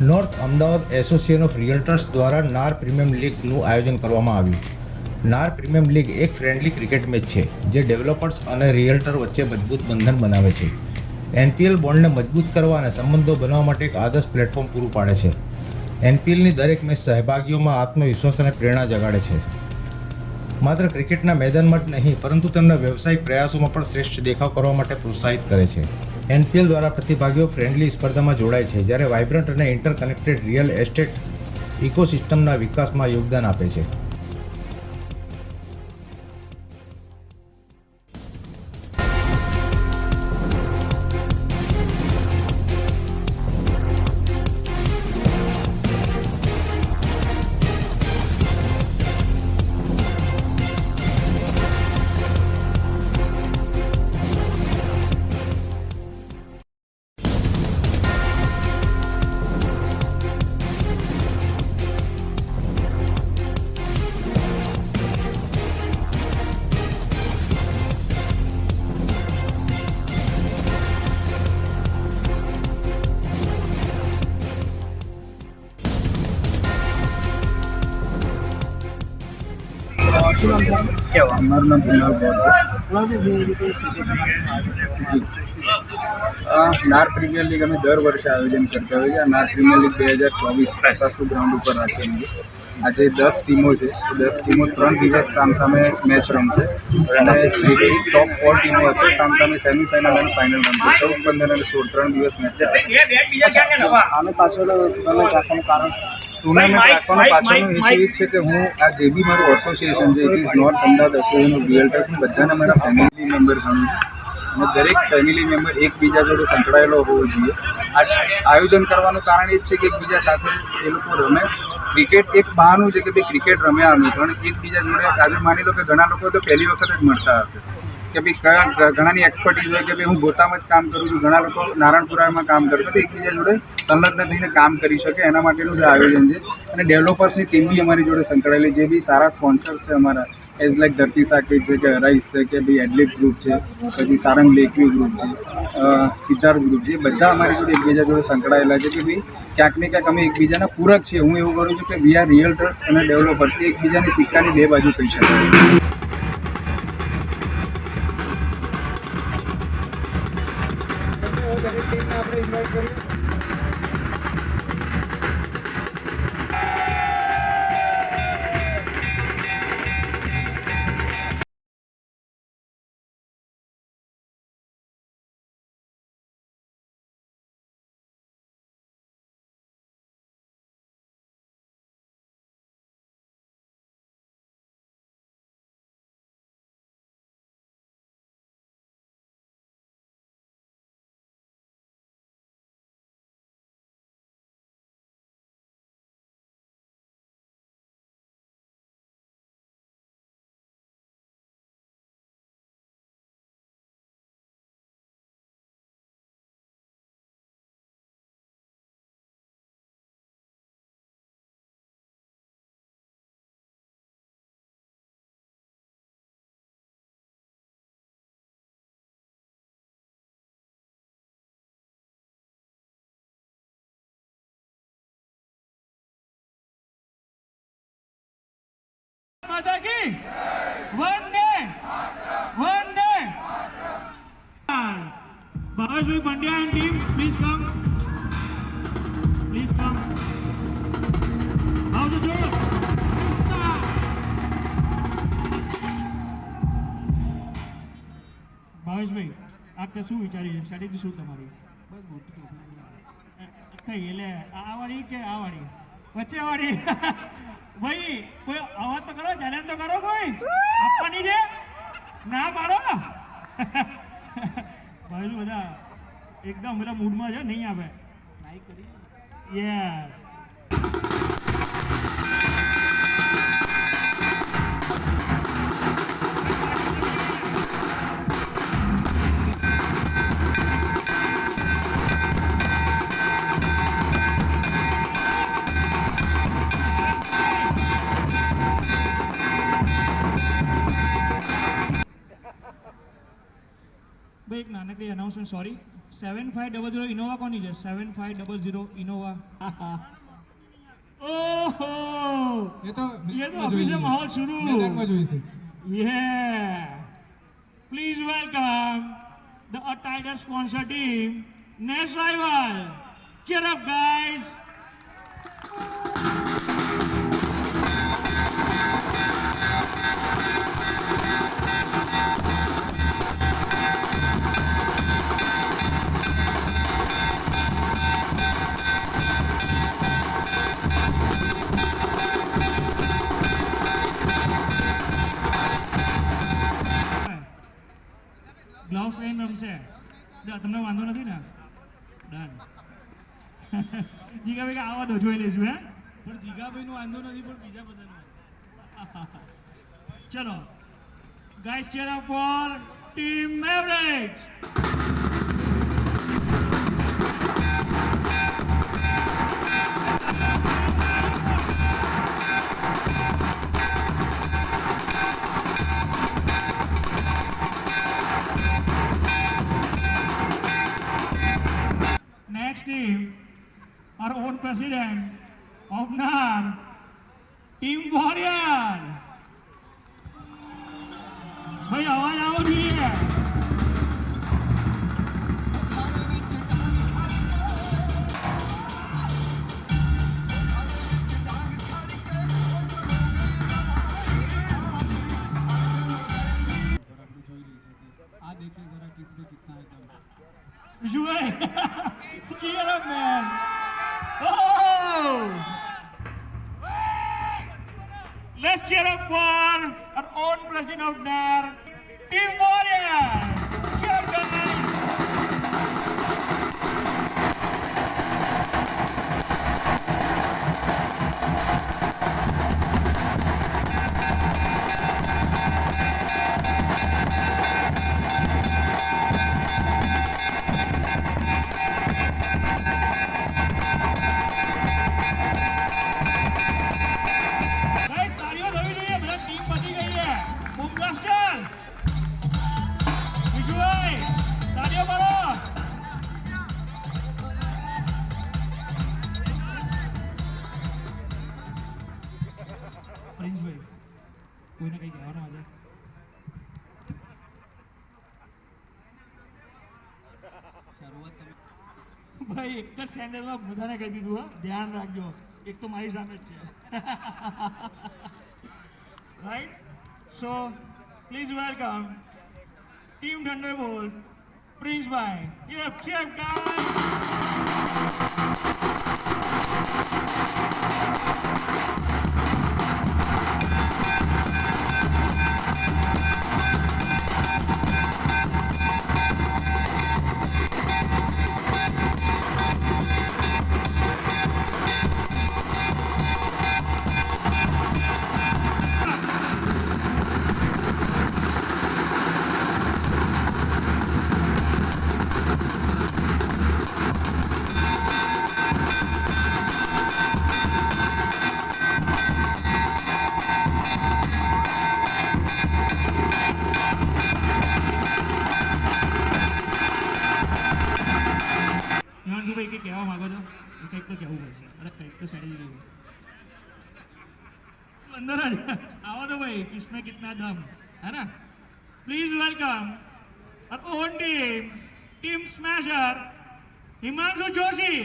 North Ahmedabad association of realtors દ્વારા NAR premium લીગનું આયોજન કરવામાં આવ્યું. નાર પ્રીમિયમ લીગ એક ફ્રેન્ડલી ક્રિકેટ મેચ છે, જે ડેવલપર્સ અને રિયલ્ટર વચ્ચે મજબૂત બંધન બનાવે છે. એનપીએલ બોન્ડને મજબૂત કરવા અને સંબંધો બનાવવા માટે એક આદર્શ પ્લેટફોર્મ પૂરું પાડે છે. એનપીએલની દરેક મેચ સહભાગીઓમાં આત્મવિશ્વાસ અને પ્રેરણા જગાડે છે. માત્ર ક્રિકેટના મેદાનમાં જ નહીં, પરંતુ તેમના વ્યવસાયિક પ્રયાસોમાં પણ શ્રેષ્ઠ દેખાવ કરવા માટે પ્રોત્સાહિત કરે છે. એનપીએલ દ્વારા પ્રતિભાગીઓ ફ્રેન્ડલી સ્પર્ધામાં જોડાય છે, જ્યારે વાઇબ્રન્ટ અને ઇન્ટરકનેક્ટેડ રિયલ એસ્ટેટ ઇકોસિસ્ટમના વિકાસમાં યોગદાન આપે છે. મારું નામ કુણાલ ગોર છે. જી. નાર પ્રીમિયર લીગ અમે દર વર્ષે આયોજન કરતા હોઈએ છીએ. નાર પ્રીમિયર લીગ બે હજાર ચોવીસ પ્રકાશુ ગ્રાઉન્ડ ઉપર રાખેલી છે. આજે દસ ટીમો છે. દસ ટીમો ત્રણ દિવસ સામસામે મેચ રમશે. અને જે કંઈ ટોપ ફોર ટીમો હશે, સામસામે સેમિફાઇનલ અને ફાઇનલ રમશે. ચૌદ, પંદર અને સોળ ત્રણ દિવસ મેચ ચાલશે આને પાછળ તમે રાખવાનું કારણ ટુર્નામેન્ટ રાખવાનું પાછળનું હેતુ એ છે કે હું આ જે બી મારું એસોસિએશન છે it is north Ahmedabad association of realtors હું બધાને મારા ફેમિલી મેમ્બર ગણું. અને દરેક ફેમિલી મેમ્બર એકબીજા જોડે સંકળાયેલો હોવો જોઈએ. આ આયોજન કરવાનું કારણ એ છે કે એકબીજા સાથે એ લોકો રમે. ક્રિકેટ એક બહાનું છે કે ભાઈ ક્રિકેટ રમ્યા અમે પણ એકબીજા જોડે આજે માની લો કે ઘણા લોકો તો પહેલી વખત જ મળતા હશે. કે ભાઈ કયા ઘણાની એક્સપર્ટીઝ હોય કે ભાઈ હું ગોતામાં જ કામ કરું છું, ઘણા લોકો નારાયણપુરામાં કામ કરું છું. તો એકબીજા જોડે સંલગ્ન થઈને કામ કરી શકે, એના માટેનું જે આયોજન છે. અને ડેવલપર્સની ટીમ બી અમારી જોડે સંકળાયેલી જે બી સારા સ્પોન્સર્સ છે અમારા. એઝ લાઈક ધરતી સાકેત છે કે રાઈસ છે કે ભાઈ એડલિટ ગ્રુપ છે, પછી સારંગ લેકવી ગ્રુપ છે સિદ્ધાર્થ ગ્રુપ છે બધા અમારી જોડે એકબીજા જોડે સંકળાયેલા છે કે ભાઈ ક્યાંક ને ક્યાંક અમે એકબીજાના પૂરક છીએ. હું એવું કરું છું કે વી આર રિયલ્ટર્સ અને ડેવલપર્સ એકબીજાની સિક્કાની બે બાજુ કહી શકાય. আমরা ইনভাইট করি માતા કી? વંદે! વંદે! Bhaveshbhai Pandya and team please come please come આવજો જો. ભાવેશભાઈ આપને શું વિચારી છે સ્ટ્રેટેજી શું તમારી? કઈ, એટલે આ વાળી કે આ વાળી? વચ્ચે વાળી. ભાઈ કોઈ અવાજ તો કરો ચેલેન્જ તો કરો કોઈ. આપવાની છે. ના પાડો. ભાઈ બધા એકદમ બધા મૂડમાં છે નહીં આપે yes seven sorry seven five double zero Innova कौन लीजिए? Seven five double zero Innova ये तो ये तो ऑफिशियल माहौल शुरू। ये please welcome the title sponsor team next rival guys તમને વાંધો નથી ને ડન જીગાભાઈ કે આવા દો જોઈ લઈશું હે પણ જીગાભાઈ નું વાંધો નથી પણ બીજા બધા ચલો guys cheer up for team Maverick president of NAR, Team Warrior. ભાઈ અવાજ આવો જોઈએ own president of કોઈને કઈ કહેવાનું આજે ભાઈ, એક જ સેન્ડલમાં બધાને કહી દીધું ધ્યાન રાખજો. એક તો મારી સામે જ છે. Right so please welcome team Thunderbolt Princebhai yup chap guys અંદર જ આવો તો ભાઈ કિસમે કિતના દમ હે ના please welcome own team team Smasher Himanshu Joshi